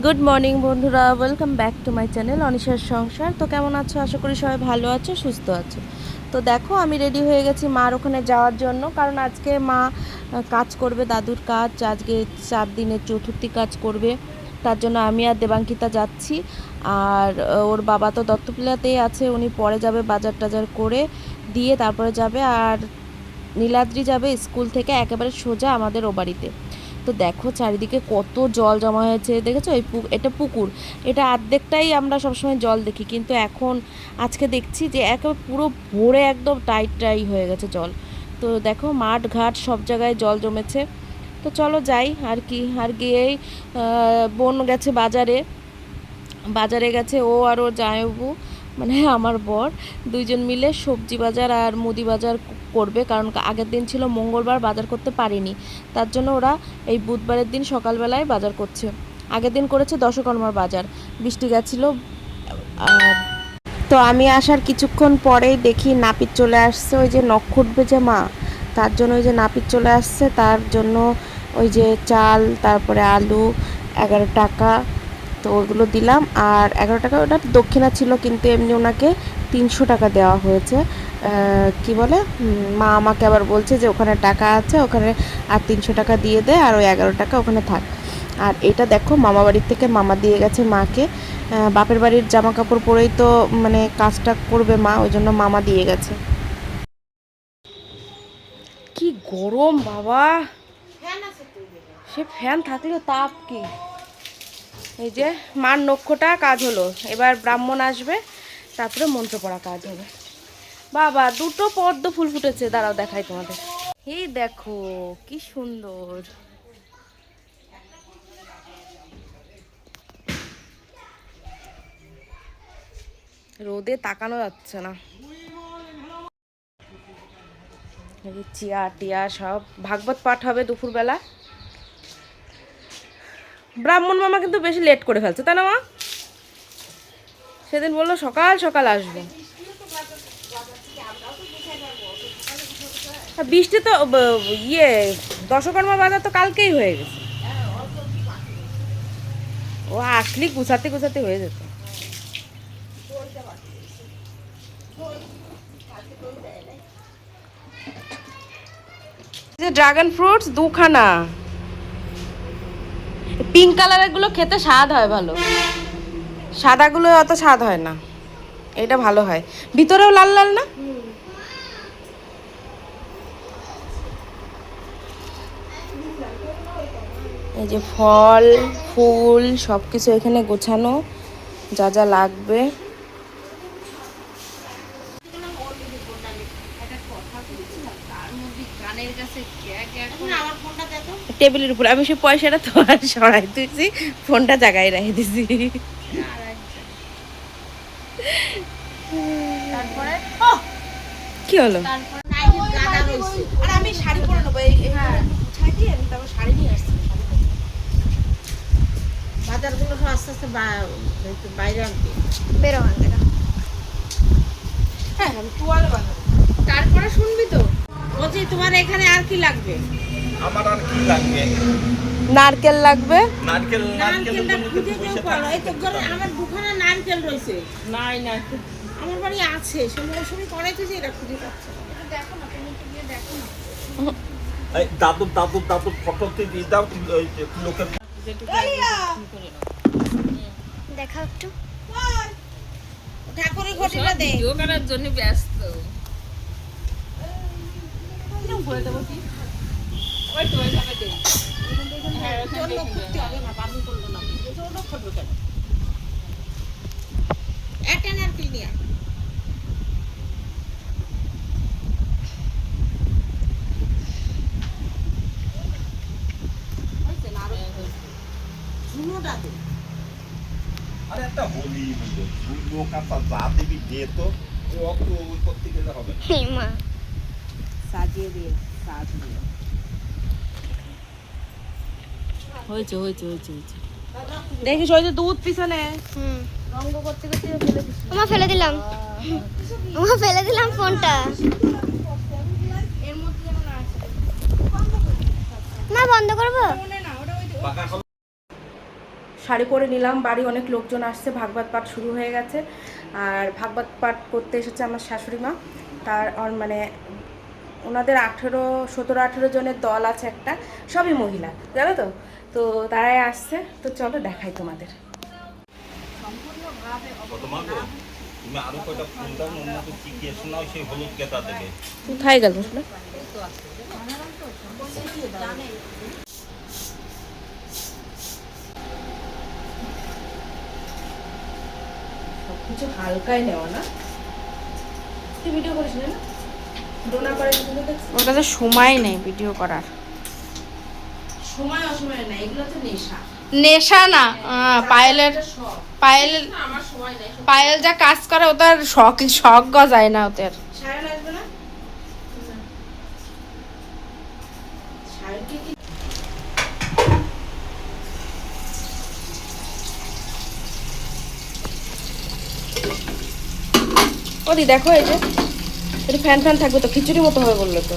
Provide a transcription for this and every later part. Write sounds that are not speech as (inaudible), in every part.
Good morning বন্ধুরা। Welcome back to my channel অনিশার সংসার। তো কেমন আছো? আশা করি সবাই ভালো আছো, সুস্থ আছো। তো দেখো, আমি রেডি হয়ে গেছি মার ওখানে যাওয়ার জন্য, কারণ আজকে মা কাজ করবে, দাদুর কাজ। আজকে চার দিনের চতুর্থী কাজ করবে, তার জন্য আমি আর দেবাঙ্কিতা যাচ্ছি। আর ওর বাবা তো দত্তপিলাতেই আছে, উনি পরে যাবে বাজার টাজার করে দিয়ে তারপরে যাবে। আর, নীলাদ্রি যাবে স্কুল থেকে, একেবারে সোজা আমাদের ও বাড়িতে। তো দেখো চারিদিকে কত জল জমা হয়েছে, দেখেছ? এই এটা পুকুর। এটা অর্ধেকটাই আমরা সবসময় জল দেখি, কিন্তু এখন আজকে দেখছি যে একেবারে পুরো ভরে একদম টাইট টাই হয়ে গেছে জল। তো দেখো মাঠ, ঘাট সব জায়গায় জল জমেছে। তো চলো যাই, আর কি, আর গিয়েই বোন গেছে বাজারে। বাজারে গেছে ও আর ওর জামাইবাবু মানে আমার বর, দুইজন মিলে সবজি বাজার আর মুদি বাজার করবে। কারণ আগের দিন ছিল মঙ্গলবার, বাজার করতে পারিনি। তার জন্য ওরা এই বুধবারের দিন সকালবেলায় বাজার করছে। আগের দিন করেছে দশকর্মার বাজার। বৃষ্টি গেছিল, আর তো আমি আসার কিছুক্ষণ পরেই দেখি নাপিত চলে আসছে। ওই যে নখ খুঁটবে যে মা, তার জন্য ওই যে নাপিত চলে আসছে। তার জন্য ওই যে চাল, তারপরে আলু, এগারো টাকা। তো ওগুলো দিলাম। আর এগারো টাকা ওটা দক্ষিণা ছিল, কিন্তু এমনি ওনাকে তিনশো টাকা দেওয়া হয়েছে। কি বলে? মা আমাকে আবার বলছে যে ওখানে টাকা আছে, ওখানে আর তিনশো টাকা দিয়ে দে, আর ওই এগারো টাকা ওখানে থাক। আর এটা দেখো, মামা বাড়ির থেকে মামা দিয়ে গেছে মাকে। বাপের বাড়ির জামা কাপড় পরেই তো মানে কাজটা করবে মা, ওই জন্য মামা দিয়ে গেছে। কি গরম বাবা। সে ফ্যান থাকলেও তাপ কি? এই যে মার নক্ষটা কাজ হলো। এবার ব্রাহ্মণ আসবে, তারপরে মন্ত্র পড়া কাজ হবে। বাবা, দুটো পদ্ম ফুল ফুটেছে, দাঁড়াও দেখাই তোমাদের। এই দেখো, কি সুন্দর। রোদে তাকানো যাচ্ছে না। এই যে চিয়া টিয়া সব, ভাগবত পাঠ হবে দুপুরবেলা। ব্রাহ্মণ মামা কিন্তু বেশি লেট করে ফেলছে, তাই না মা? সেদিন বলল, সকাল সকাল আসবে। বৃষ্টি তো ইয়ে দশকর্মা বাজার তো কালকেই হয়ে গেছে। ও আসলি গুছাতে গুছাতে হয়ে যেত। ড্রাগন ফ্রুটস দুখানা। পিঙ্ক কালারেরগুলো খেতে স্বাদ হয় ভালো। সাদাগুলো অত স্বাদ হয় না। এটা ভালো হয়। ভিতরেও লাল লাল না? এই যে ফল, ফুল সব কিছু এখানে গোছানো। যা যা লাগবে। টেবিলের উপর আমি সে পয়সাটা তো আর সরাই দিয়েছি ফোনটা জায়গায় রেখে দিছি। কি হলো? আর আমি শাড়ি পরে নেব এই আমি তারপর শাড়ি নিয়ে আসছি। বাজারগুলো সব আস্তে আস্তে বাইরে আনতে। বেরো থেকে হ্যাঁ আমি তোয়ালে বানাবো তারপরে শুনবি তো। বলছি তোমার এখানে আর কি লাগবে? আমার আর কি লাগবে? নারকেল লাগবে। নারকেল নারকেলটা তো খুঁজে কেউ বসে এই তো ঘরে আমার দুখানা নারকেল রয়েছে। নাই না আমার বাড়ি আছে। সে মৌসুমি করাইতেছে এটা খুঁজে পাচ্ছে। না। এই দাদুর দাদুর দাদুর ফটোতে দিয়ে দাও ওই যে লোকের দেখাও একটু। ঠাকুরের ঘটিটা দে না করল না জন্য খুঁজবে আরও? ঝুনোটা আরে একটা বলি বলল কাঁচা যা দিবি দে তো ও অত ওই করতে গেলে হবে মা। দিয়ে সাজিয়ে হয়েছে হয়েছে হয়েছে হয়েছে। দেখিস ওই যে দুধ পিছনে। হুম। রঙ্গ করতে করতে ফেলে দিস ওমা ফেলে দিলাম। ওমা ফেলে দিলাম ফোনটা। মা বন্ধ করব? শাড়ি পরে নিলাম বাড়ি অনেক লোকজন আসছে ভাগবত পাঠ শুরু হয়ে গেছে। আর ভাগবত পাঠ করতে এসেছে আমার শাশুড়ি মা। তার মানে ওনাদের আঠেরো সতেরো আঠেরো জনের দল আছে একটা সবই মহিলা জানো তো? তো তারাই আসছে তো চলো দেখাই তোমাদের। কোথায় গেল না সবকিছু হালকাই নেওয়া না? তুই ভিডিও করিস না ডোনা করে কিন্তু দেখছিস? ওর কাছে সময় নেই ভিডিও করার। সময় অসময় না এগুলো তো নেশা। নেশা না পায়েলের পায়েল পায়েল যা কাজ করে ও তার শখ শখ গজায় না ওদের। ওদি দেখো এই যে। একটু ফ্যান ফ্যান থাকবে তো, খিচুড়ি মতো হবে বলল তো।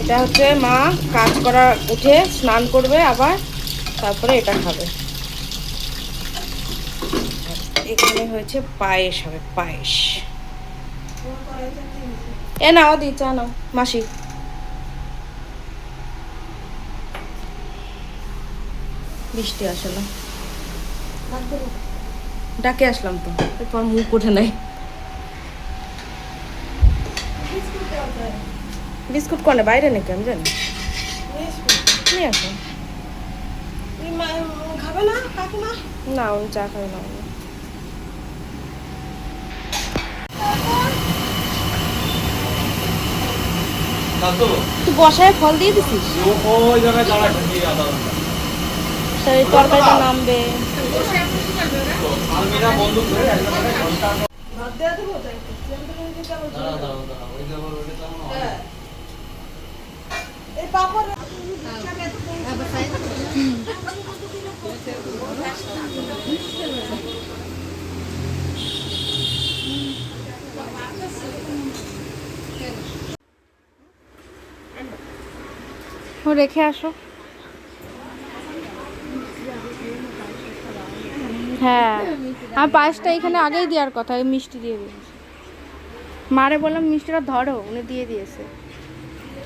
এটা হচ্ছে মা কাজ করা উঠে স্নান করবে আবার, তারপরে এটা খাবে। এখানে হয়েছে পায়েস হবে, পায়েস। এ নাও, দি চা নাও, মাসি। বৃষ্টি আসে না ডাকে আসলাম তো, এরপর মুখ ওঠে নাই। বিস্কুট কনে? বাইরে নাকি আমি জানি। নিয়ে আসো। খাবে না কাকিমা? না উনি চা খাবে না। তুই বসায় ফল দিয়ে দিছিস? তাই তরকারিটা নামবে। রেখে আসো। হ্যাঁ আমার পায়েসটা এখানে আগেই দেওয়ার কথা মিষ্টি দিয়ে দিয়েছে। মারে বললাম, মিষ্টিটা ধরো, উনি দিয়ে দিয়েছে।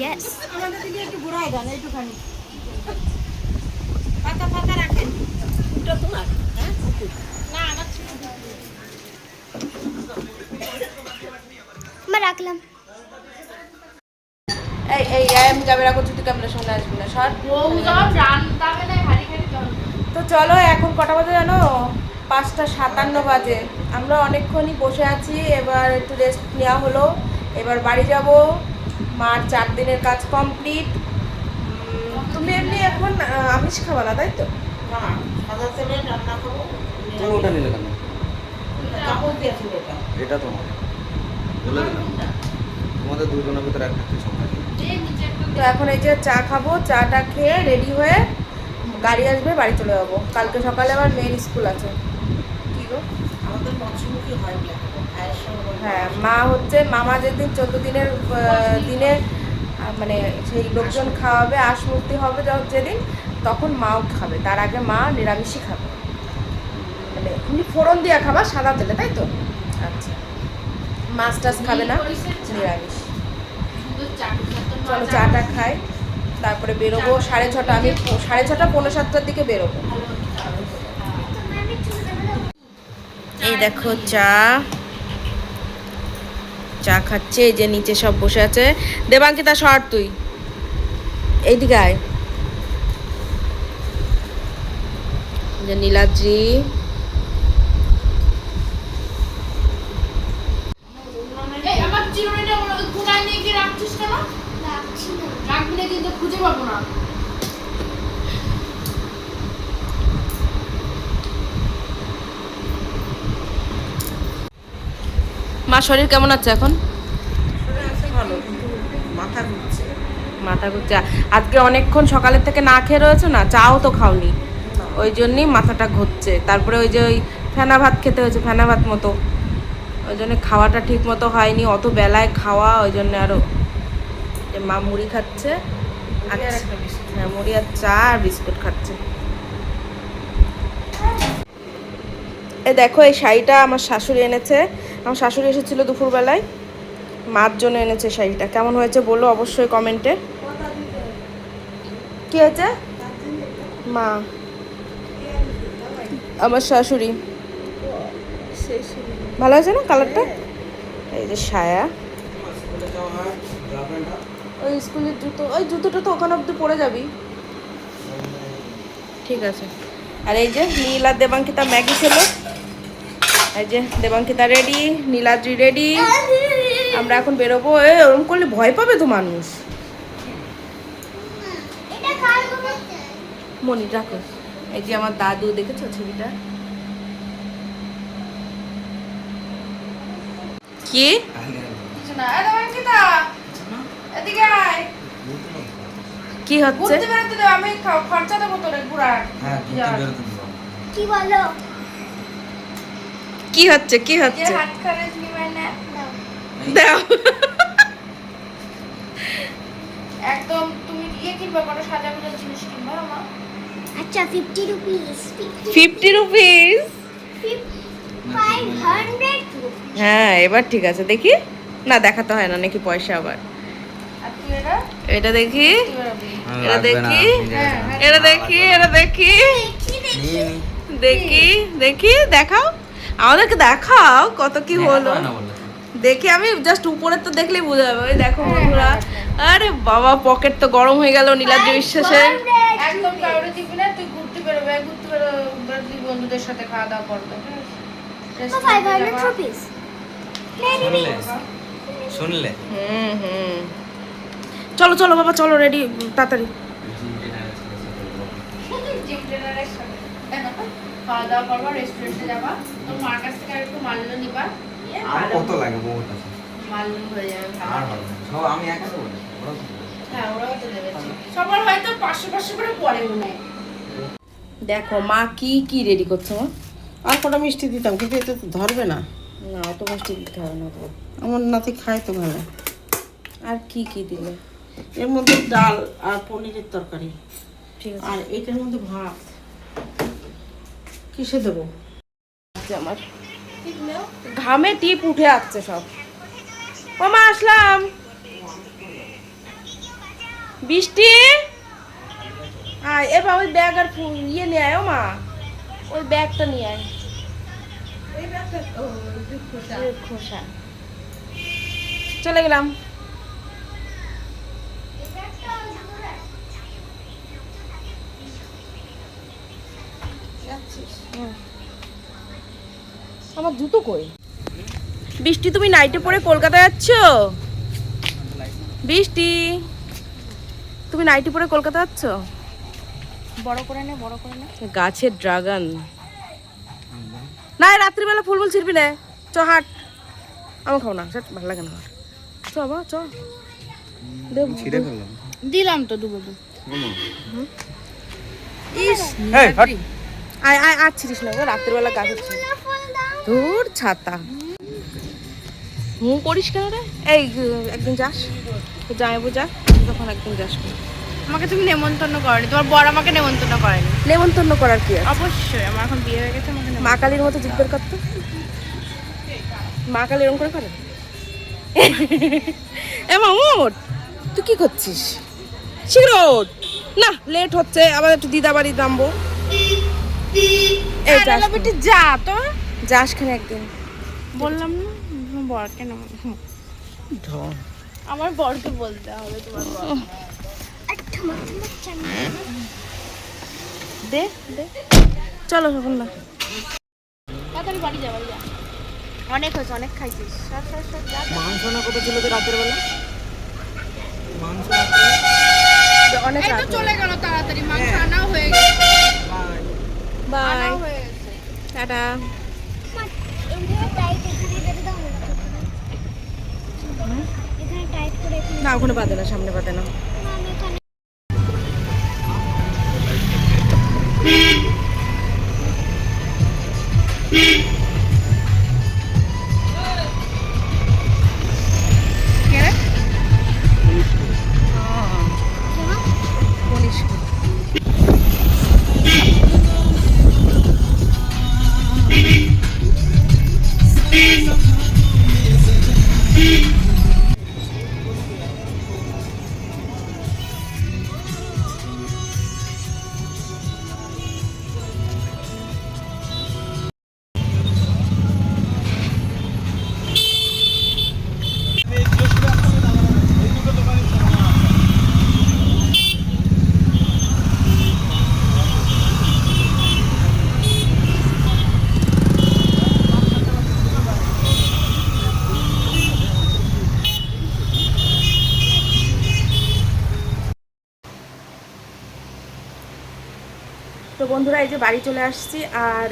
ইয়েস আমরা রাখলাম। এই এই আমি ক্যামেরা করছি তুই ক্যামেরার সামনে আসবি না সর। তো চলো এখন কটা বাজে জানো? পাঁচটা সাতান্ন বাজে। আমরা অনেকক্ষণই বসে আছি এবার একটু রেস্ট নেওয়া হলো। এবার বাড়ি যাব। মার চার দিনের কাজ কমপ্লিট। তুমি এমনি এখন আমিষ খাবা না তাই তো? তুমি ওটা নিলে কেন? এটা তোমার। বলে দিলাম। তোমাদের দুজনের ভিতরে একটা কিছু তো এখন এই যে চা খাব চাটা খেয়ে রেডি হয়ে গাড়ি আসবে বাড়ি চলে যাব। কালকে সকালে আবার মেয়ের স্কুল আছে। কি গো? হ্যাঁ মা হচ্ছে মামা যেদিন চোদ্দ দিনের দিনে মানে সেই লোকজন খাওয়াবে আসমূর্তি হবে যেদিন তখন মাও খাবে। তার আগে মা নিরামিষই খাবে। মানে তুমি ফোড়ন দিয়া খাবা সাদা তেলে তাই তো? আচ্ছা। মাছ টাছ খাবে না? নিরামিষ। চলো চাটা খাই তারপরে বেরোবো সাড়ে ছটা আমি সাড়ে ছটা পনেরো সাতটার দিকে বেরোবো। এই দেখো চা। চা খাচ্ছে, এই যে নিচে সব বসে আছে। দেবাঙ্কিতা, সর তুই। এইদিকে আয়। যে নীলাদ্রি আমার চিরুনিটা কোনায় নিয়ে গিয়ে রাখছিস কেন রাখছি না রাখবি না কিন্তু খুঁজে পাবো না মা শরীর কেমন আছে এখন? ভালো মাথা ঘুরছে। মাথা ঘুরছে। আজকে অনেকক্ষণ সকালের থেকে না খেয়ে রয়েছে না? চাও তো খাওনি। ওই জন্যই মাথাটা ঘুরছে। তারপরে ওই যে ওই ফেনা ভাত খেতে হয়েছে ফেনা ভাত মতো। ওই জন্য খাওয়াটা ঠিক মতো হয়নি অত বেলায় খাওয়া ওই জন্য আরও যে মা মুড়ি খাচ্ছে। আর হ্যাঁ মুড়ি আর চা আর বিস্কুট খাচ্ছে। এই দেখো এই শাড়িটা আমার শাশুড়ি এনেছে। আমার শাশুড়ি এসেছিল দুপুরবেলায়। মার জন্য এনেছে শাড়িটা। কেমন হয়েছে বলো অবশ্যই কমেন্টে। কি হয়েছে? মা। আমার শাশুড়ি। ভালো আছে না কালারটা? এই যে সায়া। ওই স্কুলের জুতো। ওই জুতোটা তো ওখানে অব্দি পরে যাবি। ঠিক আছে। আর এই যে নীল আর দেবাঙ্কিতা ম্যাগি ছিল এই যে দেবাঙ্কিতা রেডি নীলাদ্রি রেডি আমরা এখন বেরোবো। এ ওরকম করলে ভয় পাবে তো মানুষ। এটা কার মনি রাখো। এই যে আমার দাদু দেখেছ ছবিটা? কি? হচ্ছে? আমি খরচা দেবো তোর হ্যাঁ কি বলো? কি হচ্ছে কি হচ্ছে? দাও। একদম তুমি ইয়ে কিনবে কোনো সাজা গোজার জিনিস কিনবে আমার আচ্ছা fifty rupees fifty rupees five hundred হ্যাঁ এবার ঠিক আছে দেখি। না দেখাতে হয় না নাকি পয়সা আবার। এটা এটা দেখি। এটা দেখি। হ্যাঁ, এটা দেখি এটা দেখি। দেখি দেখি দেখাও। আমাদেরকে দেখাও কত কি হলো। দেখি আমি জাস্ট উপরের তো দেখলেই বোঝা যাবে। ওই দেখো বন্ধুরা। আরে বাবা পকেট তো গরম হয়ে গেল নীলাদ্রি বিশ্বাসে একদম কাউরে দিবি না তুই ঘুরতে বেরোবে ঘুরতে বেরোবে। বন্ধুদের সাথে খাওয়া দাওয়া করবে শুনলে? শুনলে? হুম হুম। চলো চলো বাবা চলো রেডি তাড়াতাড়ি। জিম ট্রেনারের সাথে। (laughs) খাওয়া দাওয়া করবা রেস্টুরেন্টে যাবা। তোর মার কাছ থেকে আর একটু মাল্য নিবা। আর কত লাগে বহুত আছে মাল্য হয়ে যাবে আর হবে সব আমি একা তো দেবে। হ্যাঁ ওরাও তো দেবে। সবার হয়তো পাঁচশো পাঁচশো করে পড়ে মনে হয়। দেখো মা কি কি রেডি করছ মা? আর কটা মিষ্টি দিতাম কিন্তু এতে তো ধরবে না। না অত মিষ্টি দিতে হবে না তো। আমার নাতি খায় তো ভালো। আর কি কি দিলে? এর মধ্যে ডাল আর পনিরের তরকারি। ঠিক আছে। আর এটার মধ্যে ভাত। কিসে দেবো? আমার ঘামে টিপ উঠে আসছে সব। ও মা আসলাম। বৃষ্টি? আয় এবার ওই ব্যাগ আর ইয়ে নিয়ে আয় মা। ওই ব্যাগটা নিয়ে আয়। খোসা চলে গেলাম। আমার জুতো কই? বৃষ্টি তুমি নাইটে পরে কলকাতা যাচ্ছ? বৃষ্টি। তুমি নাইটি পরে কলকাতা যাচ্ছ? বড় করে নে বড় করে নে। গাছের ড্রাগন না রাত্রিবেলা ফুল ফুল ছিড়বি না। চ হাট। আমার খাও না সেট ভালো লাগে না আমার। চ বাবা চ। দেব ছিঁড়ে ফেললাম। দিলাম তো দুবো দু ইস। আয় আয় আর ছিড়িস না গো রাত্রিবেলা গাছের ছিড় ধুর ছাতা। হুঁ করিস কেন রে? এই একদিন যাস। জামাইবু যা। তখন একদিন যাস আমাকে তুমি নেমন্তন্ন করনি তোমার বড় আমাকে নেমন্তন্ন করেনি। নেমন্তন্ন করার কি আছে? অবশ্যই আমার এখন বিয়ে হয়ে গেছে আমাকে মা কালীর মতো জিজ্ঞেস করতো মা কালী এরকম করে করে? এ মামুট তুই কি করছিস? শীঘ্র। না লেট হচ্ছে আবার একটু দিদা বাড়ি নামবো। এই বেটি যা তো। যাস খানে একদিন। বললাম না বরকে নেমন্তন্ন আমার বরকে বলতে হবে তোমার বর। দে দে। চলো তখন না। তাড়াতাড়ি বাড়ি যা বাড়ি যা। অনেক হয়েছে অনেক খাইছিস। মাংস না ছিল তো রাতের বেলা? মাংস অনেক চলে গেল তাড়াতাড়ি মাংস আনাও হয়ে গেছে। বাই টাটা না ওখানে বাঁধে না সামনে বাঁধে না। না, এই যে বাড়ি চলে আসছি আর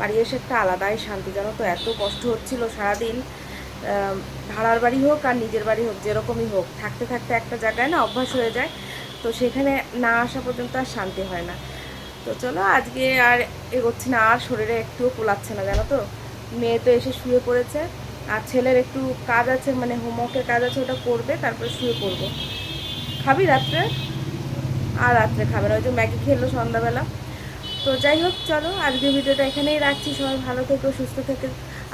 বাড়ি এসে একটা আলাদাই শান্তি, জানো তো? এত কষ্ট হচ্ছিল সারাদিন। ভাড়ার বাড়ি হোক আর নিজের বাড়ি হোক, যেরকমই হোক, থাকতে থাকতে একটা জায়গায় না অভ্যাস হয়ে যায়। তো সেখানে না আসা পর্যন্ত আর শান্তি হয় না। তো চলো আজকে আর এগোচ্ছি না, আর শরীরে একটুও পোলাচ্ছে না, জানো তো? মেয়ে তো এসে শুয়ে পড়েছে, আর ছেলের একটু কাজ আছে মানে হোমওয়ার্কের কাজ আছে, ওটা করবে, তারপরে শুয়ে পড়ব। খাবি রাত্রে? আর রাত্রে খাবে না, ওই যে ম্যাগি খেলো সন্ধ্যাবেলা। তো যাই হোক, চলো আজকে ভিডিওটা এখানেই রাখছি। সবাই ভালো থেকো, সুস্থ থেকে।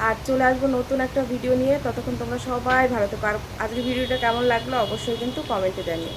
আর চলে আসব নতুন একটা ভিডিও নিয়ে। ততক্ষণ তোমরা সবাই ভালো থেকো। আর আজকে ভিডিওটা কেমন লাগল অবশ্যই কিন্তু কমেন্টে জানিও।